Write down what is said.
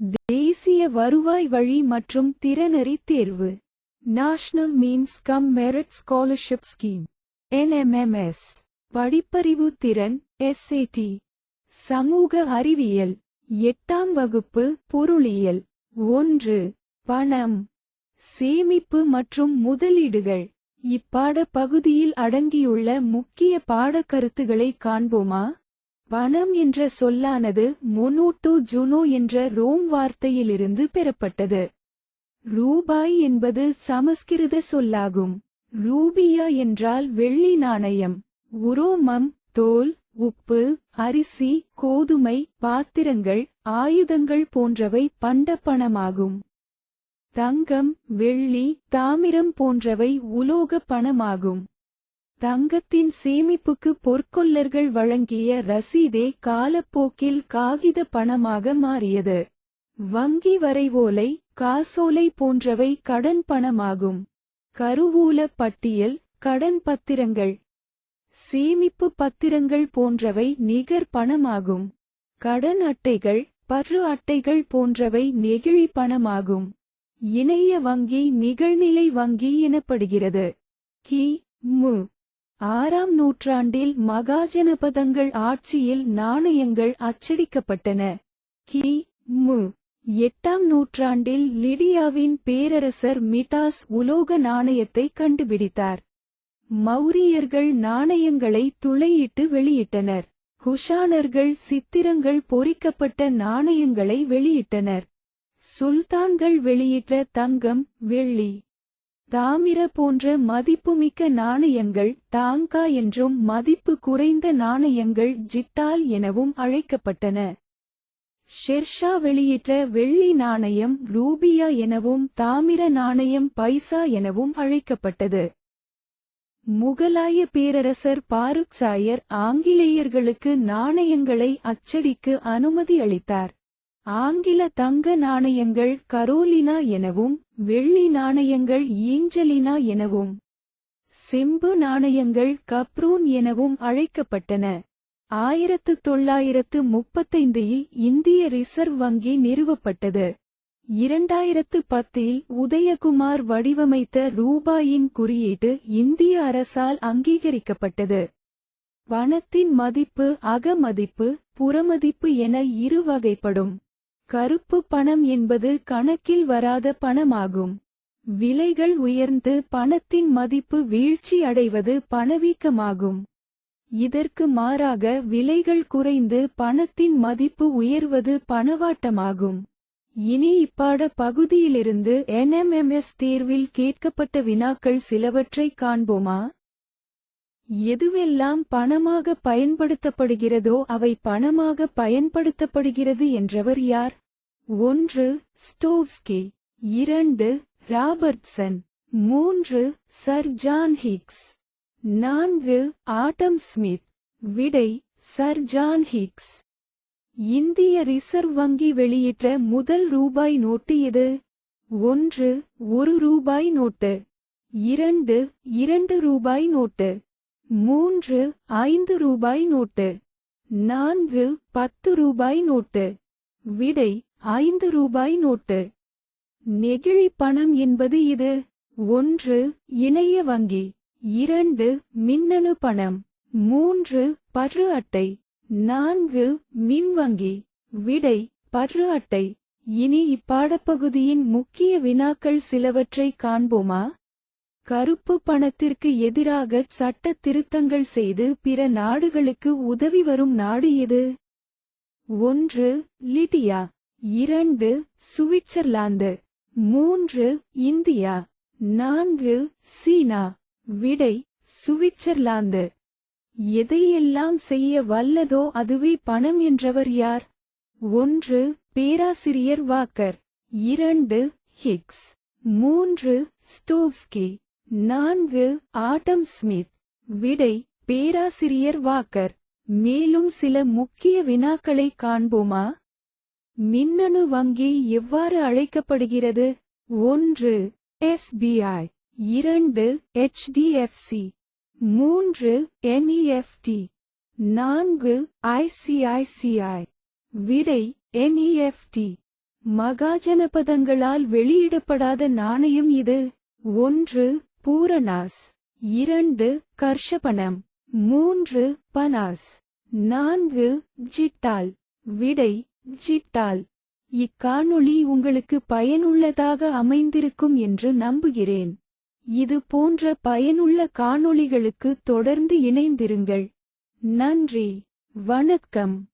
தேசிய வருவாய் வழி மற்றும் திறனறி தேர்வு. National means cum merit scholarship scheme NMMS படிப்பறிவு திறன் எஸ்ஏடி சமூக அறிவியல். எட்டாம் வகுப்பு பொருளியல். ஒன்று. பணம். சேமிப்பு மற்றும் முதலீடுகள். இப்பாட பகுதியில் அடங்கியுள்ள முக்கிய பாடக்கருத்துகளை காண்போமா? பணம் என்ற சொல்லானது மொனோட்டோ ஜுனோ என்ற ரோம் வார்த்தையிலிருந்து பெறப்பட்டது. ரூபாய் என்பது சமஸ்கிருத சொல்லாகும். ரூபியா என்றால் வெள்ளி நாணயம். உரோமம் தோல் உப்பு அரிசி கோதுமை பாத்திரங்கள் ஆயுதங்கள் போன்றவை பண்ட பணமாகும். தங்கம் வெள்ளி தாமிரம் போன்றவை உலோக பணமாகும். தங்கத்தின் சேமிப்புக்கு பொற்கொல்லர்கள் வழங்கிய ரசீதே காலப்போக்கில் காகித பணமாக மாறியது. வங்கி வரைவோலை காசோலை போன்றவை கடன் பணமாகும். கருவூல பட்டியல் கடன் பத்திரங்கள். சேமிப்பு பத்திரங்கள் போன்றவை நிகர் பணமாகும். கடன் அட்டைகள் பற்று அட்டைகள் போன்றவை நெகிழி பணமாகும். இணைய வங்கி நிகழ்நிலை வங்கி எனப்படுகிறது. கி. மு. ஆறாம் நூற்றாண்டில் மகாஜனபதங்கள் ஆட்சியில் நாணயங்கள் அச்சடிக்கப்பட்டன. கி. மு. எட்டாம் நூற்றாண்டில் லிடியாவின் பேரரசர் மிட்டாஸ் உலோக நாணயத்தை கண்டுபிடித்தார். மௌரியர்கள் நாணயங்களை துளையிட்டு வெளியிட்டனர். குஷானர்கள் சித்திரங்கள் பொறிக்கப்பட்ட நாணயங்களை வெளியிட்டனர். சுல்தான்கள் வெளியிட்ட தங்கம் வெள்ளி தாமிர போன்ற மதிப்புமிக்க நாணயங்கள் டாங்கா என்றும் மதிப்பு குறைந்த நாணயங்கள் ஜிட்டால் எனவும் அழைக்கப்பட்டன. ஷெர்ஷா வெளியிட்ட வெள்ளி நாணயம் ரூபியா எனவும் தாமிர நாணயம் பைசா எனவும் அழைக்கப்பட்டது. முகலாய பேரரசர் பாருக் சாயர் ஆங்கிலேயர்களுக்கு நாணயங்களை அச்சடிக்கு அனுமதி அளித்தார். ஆங்கில தங்க நாணயங்கள் கரோலினா எனவும் வெள்ளி நாணயங்கள் ஈஞ்சலினா எனவும். செம்பு நாணயங்கள் கப்ரூன் எனவும் அழைக்கப்பட்டன. ஆயிரத்து தொள்ளாயிரத்து முப்பத்தைந்தில் இந்திய ரிசர்வ் வங்கி நிறுவப்பட்டது. இரண்டாயிரத்து பத்தில் உதயகுமார் வடிவமைத்த ரூபாயின் குறியீட்டு இந்திய அரசால் அங்கீகரிக்கப்பட்டது. பணத்தின் மதிப்பு அகமதிப்பு புறமதிப்பு என இரு வகைப்படும். கருப்பு பணம் என்பது கணக்கில் வராத பணமாகும். விலைகள் உயர்ந்து பணத்தின் மதிப்பு வீழ்ச்சி அடைவது பணவீக்கமாகும். இதற்கு மாறாக விலைகள் குறைந்து பணத்தின் மதிப்பு உயர்வது பணவாட்டமாகும். இனி இப்பாட பகுதியிலிருந்து என்எம்எம்எஸ் தேர்வில் கேட்கப்பட்ட வினாக்கள் சிலவற்றை காண்போமா? எதுவெல்லாம் பணமாக பயன்படுத்தப்படுகிறதோ அவை பணமாக பயன்படுத்தப்படுகிறது என்றவர் யார்? ஒன்று ஸ்டோவ்ஸ்கி. இரண்டு ராபர்ட்சன். மூன்று சர் ஜான் ஹிக்ஸ். நான்கு ஆட்டம் ஸ்மித். விடை சர் ஜான் ஹிக்ஸ். இந்திய ரிசர்வ் வங்கி வெளியிட்ட முதல் ரூபாய் நோட்டு எது? ஒன்று ஒரு ரூபாய் நோட்டு. இரண்டு இரண்டு ரூபாய் நோட்டு. மூன்று ஐந்து ரூபாய் நோட்டு. நான்கு பத்து ரூபாய் நோட்டு. விடை ஐந்து ரூபாய் நோட்டு. நெகிழி பணம் என்பது இது. ஒன்று இணைய வங்கி. இரண்டு மின்னணு பணம். மூன்று பரு அட்டை. நான்கு மின் வங்கி. விடை பரு அட்டை. இனி இப்பாடப்பகுதியின் முக்கிய வினாக்கள் சிலவற்றை காண்போமா? கருப்பு பணத்திற்கு எதிராக சட்ட திருத்தங்கள் செய்து பிற நாடுகளுக்கு உதவி வரும் நாடு எது? ஒன்று லிடியா இரண்டு சுவிட்சர்லாந்து. மூன்று இந்தியா. நான்கு சீனா. விடை சுவிட்சர்லாந்து. எதையெல்லாம் செய்ய வல்லதோ அதுவே பணம் என்றவர் யார்? ஒன்று பேராசிரியர் வாக்கர். இரண்டு ஹிக்ஸ். மூன்று ஸ்டோவ்ஸ்கி. நான்கு ஆட்டம் ஸ்மித். விடை பேராசிரியர் வாக்கர். மேலும் சில முக்கிய வினாக்களை காண்போமா? மின்னணு வங்கி எவ்வாறு அழைக்கப்படுகிறது? ஒன்று எஸ்பிஐ. இரண்டு HDFC மூன்று என்இஎஃப்டி. நான்கு ஐசிஐசிஐ. விடை NEFT மகாஜனபதங்களால் வெளியிடப்படாத நாணயம் இது. ஒன்று பூரணாஸ் இரண்டு கர்ஷபணம். மூன்று பனாஸ். நான்கு ஜிட்டால். விடை ஜிட்டால். இக்காணொளி உங்களுக்கு பயனுள்ளதாக அமைந்திருக்கும் என்று நம்புகிறேன். இது போன்ற பயனுள்ள காணொளிகளுக்கு தொடர்ந்து இணைந்திருங்கள். நன்றி. வணக்கம்.